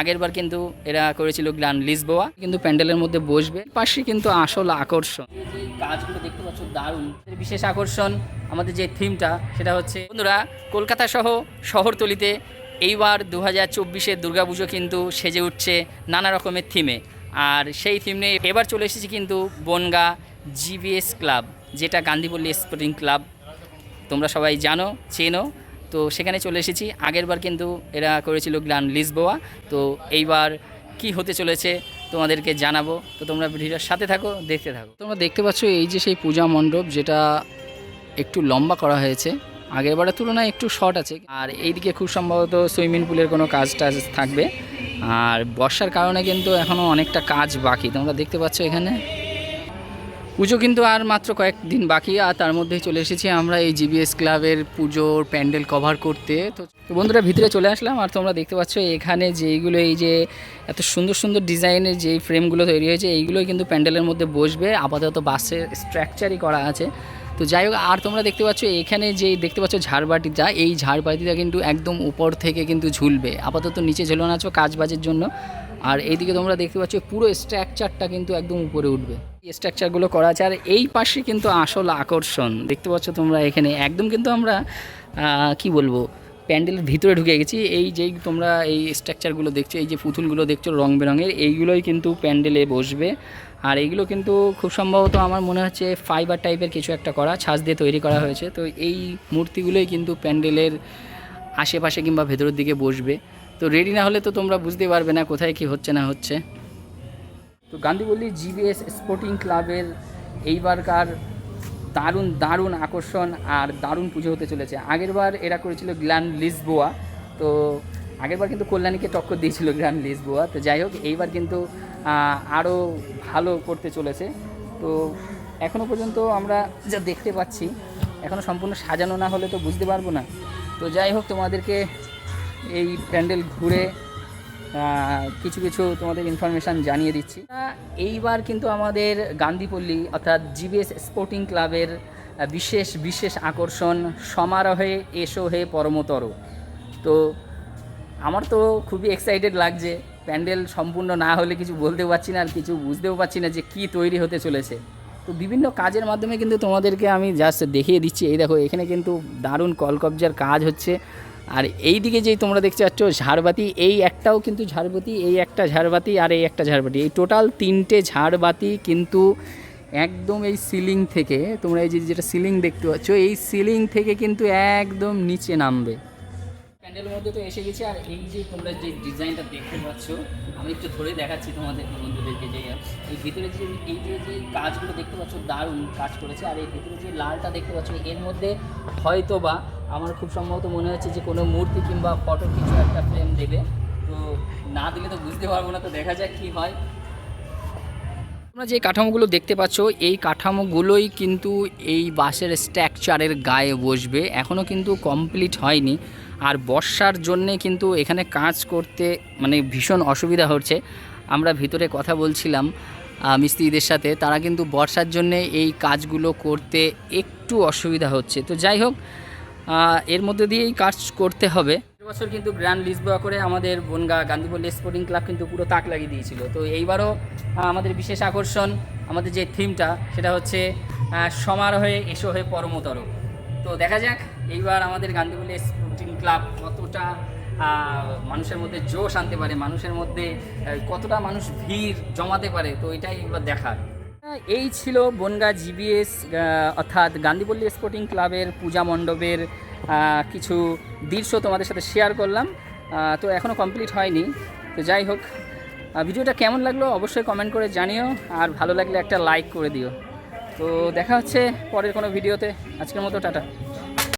আগের বার কিন্তু এরা করেছিল গ্র্যান্ড লিসবোয়া, কিন্তু প্যান্ডেলের মধ্যে বসবে। পাশে কিন্তু আসল আকর্ষণ। কাজগুলো দেখতে পাচ্ছ দারুণ। বিশেষ আকর্ষণ আমাদের যে থিমটা, সেটা হচ্ছে, বন্ধুরা, কলকাতা সহ শহরতলিতে এইবার দু হাজার চব্বিশের দুর্গাপুজো কিন্তু সেজে উঠছে নানা রকমের থিমে। আর সেই থিম নিয়ে এবার চলে এসেছি কিন্তু বনগা জিবিএস ক্লাব যেটা গান্ধীপল্লী স্পোর্টিং ক্লাব তোমরা সবাই জানো, চেনো তো সেখানে চলে এসেছি। আগেরবার কিন্তু এরা করেছিল গ্র্যান্ড লিসবোয়া। তো এইবার কি হতে চলেছে তোমাদেরকে জানাব। তো তোমরা ভিডিওর সাথে থাকো, দেখতে থাকো। তোমরা দেখতে পাচ্ছ এই যে সেই পূজা মণ্ডপ, যেটা একটু লম্বা করা হয়েছে। আগের বারের তুলনায় একটু শর্ট আছে। আর এইদিকে খুব সম্ভবত সুইমিং পুলের কোনো কাজ টাজ থাকবে। আর বর্ষার কারণে কিন্তু এখনও অনেকটা কাজ বাকি। তোমরা দেখতে পাচ্ছ এখানে পুজো কিন্তু আর মাত্র কয়েকদিন বাকি, আর তার মধ্যেই চলে এসেছি আমরা এই জিবিএস ক্লাবের পুজোর প্যান্ডেল কভার করতে। তো বন্ধুরা, ভিতরে চলে আসলাম, আর তোমরা দেখতে পাচ্ছ এখানে যেইগুলো, এই যে এত সুন্দর সুন্দর ডিজাইনের যেই ফ্রেমগুলো তৈরি হয়েছে, এইগুলোই কিন্তু প্যান্ডেলের মধ্যে বসবে। আপাতত বাসের স্ট্রাকচারই করা আছে। তো যাই হোক, আর তোমরা দেখতে পাচ্ছ এখানে যেই, দেখতে পাচ্ছ ঝাড়বাটিটা, এই ঝাড়বাটিটা কিন্তু একদম উপর থেকে কিন্তু ঝুলবে। আপাতত নিচে ঝুলানো আছে কাজ বাজের জন্য। আর এইদিকে তোমরা দেখতে পাচ্ছ পুরো স্ট্রাকচারটা কিন্তু একদম উপরে উঠবে। স্ট্রাকচারগুলো করা আছে। আর এই পাশে কিন্তু আসল আকর্ষণ। দেখতে পাচ্ছ তোমরা এখানে একদম কিন্তু আমরা কি বলব প্যান্ডেলের ভিতরে ঢুকে গেছি। এই যেই তোমরা এই স্ট্রাকচারগুলো দেখছ, এই যে পুতুলগুলো দেখছ রং বেরঙের এইগুলোই কিন্তু প্যান্ডেলে বসবে। আর এইগুলো কিন্তু খুব সম্ভবত আমার মনে হচ্ছে ফাইবার টাইপের কিছু একটা করা, ছাঁচ দিয়ে তৈরি করা হয়েছে। তো এই মূর্তিগুলোই কিন্তু প্যান্ডেলের আশেপাশে কিংবা ভেতরের দিকে বসবে। তো রেডি না হলে তো তোমরা বুঝতে পারবে না কোথায় কি হচ্ছে না হচ্ছে। তো গান্ধীপল্লী জিবিএস স্পোর্টিং ক্লাবের এইবারকার দারুণ দারুণ আকর্ষণ আর দারুণ পুজো হতে চলেছে। আগেরবার এরা করেছিল গ্ল্যান্ড লিসবোয়া তো আগেরবার কিন্তু কল্যাণীকে টক্কর দিয়েছিল গ্র্যান্ড লিসবোয়া তো যাই হোক, এইবার কিন্তু আরও ভালো করতে চলেছে। তো এখনও পর্যন্ত আমরা যা দেখতে পাচ্ছি এখনও সম্পূর্ণ সাজানো না হলে তো বুঝতে পারব না। তো যাই হোক, তোমাদেরকে এই প্যান্ডেল ঘুরে কিছু কিছু তোমাদের ইনফরমেশান জানিয়ে দিচ্ছি। এইবার কিন্তু আমাদের গান্ধীপল্লী অর্থাৎ জিবিএস স্পোর্টিং ক্লাবের বিশেষ বিশেষ আকর্ষণ সমারোহে এসো হে পরমতর। তো আমার তো খুবই এক্সাইটেড লাগছে, প্যান্ডেল সম্পূর্ণ না হলে কিছু বলতেও পারছি না আর কিছু বুঝতেও পারছি না যে কী তৈরি হতে চলেছে। তো বিভিন্ন কাজের মাধ্যমে কিন্তু তোমাদেরকে আমি জাস্ট দেখিয়ে দিচ্ছি, এই দেখো এখানে কিন্তু দারুণ কলকবজার কাজ হচ্ছে। আর এই দিকে যেই তোমরা দেখতে পাচ্ছ, ঝাড়বাতি, এই একটাও কিন্তু ঝাড়বাতি, এই একটা ঝাড়বাতি আর এই একটা ঝাড়বাতি। এই টোটাল তিনটে ঝাড়বাতি কিন্তু একদম এই সিলিং থেকে, তোমরা এই যে যেটা সিলিং দেখতে পাচ্ছ, এই সিলিং থেকে কিন্তু একদম নিচে নামবে। প্যান্ডেলের মধ্যে তো এসে গেছি। আর এই যে তোমরা যে ডিজাইনটা দেখতে পাচ্ছ, আমি একটু ধরে দেখাচ্ছি তোমাদের বন্ধুদেরকে যে, এই ভিতরে যে, এই যে যে কাজগুলো দেখতে পাচ্ছ, দারুণ কাজ করেছে। আর এই ভিতরে যে লালটা দেখতে পাচ্ছ, এর মধ্যে হয়তো বা আমার খুব সম্ভবত মনে হচ্ছে যে কোনো মূর্তি কিংবা ফটো কিছু একটা ফ্রেম দেবে। তো না দিলে তো বুঝতে পারব না, তো দেখা যাক কী হয়। তোমরা যে কাঠামোগুলো দেখতে পাচ্ছ, এই কাঠামোগুলোই কিন্তু এই বাসের স্ট্রাকচারের গায়ে বসবে। এখনও কিন্তু কমপ্লিট হয়নি। আর বর্ষার জন্যে কিন্তু এখানে কাজ করতে মানে ভীষণ অসুবিধা হচ্ছে। আমরা ভিতরে কথা বলছিলাম মিস্ত্রিদের সাথে, তারা কিন্তু বর্ষার জন্যে এই কাজগুলো করতে একটু অসুবিধা হচ্ছে। তো যাই হোক এর মধ্যে দিয়েই কাজ করতে হবে। বছর কিন্তু গ্র্যান্ড লিসবোয়া করে আমাদের বনগা গান্ধীপল্লী স্পোর্টিং ক্লাব কিন্তু পুরো তাক লাগিয়ে দিয়েছিল। তো এইবারও আমাদের বিশেষ আকর্ষণ, আমাদের যে থিমটা সেটা হচ্ছে সমারোহে এসো হয়ে পরমতর তো দেখা যাক, এইবার আমাদের গান্ধীপল্লী স্পোর্টিং ক্লাব কতটা মানুষের মধ্যে জোশ আনতে পারে, মানুষের মধ্যে কতটা মানুষ ভিড় জমাতে পারে, তো এটাই এবার দেখার। এই ছিল বনগা জিবিএস অর্থাৎ গান্ধীপল্লী স্পোর্টিং ক্লাবের পূজা মণ্ডপের কিছু দৃশ্য তোমাদের সাথে শেয়ার করলাম। তো এখনও কমপ্লিট হয়নি। তো যাই হোক ভিডিওটা কেমন লাগল অবশ্যই কমেন্ট করে জানিও, আর ভালো লাগলে একটা লাইক করে দিও। তো দেখা হচ্ছে পরের কোনো ভিডিওতে। আজকের মতো টাটা।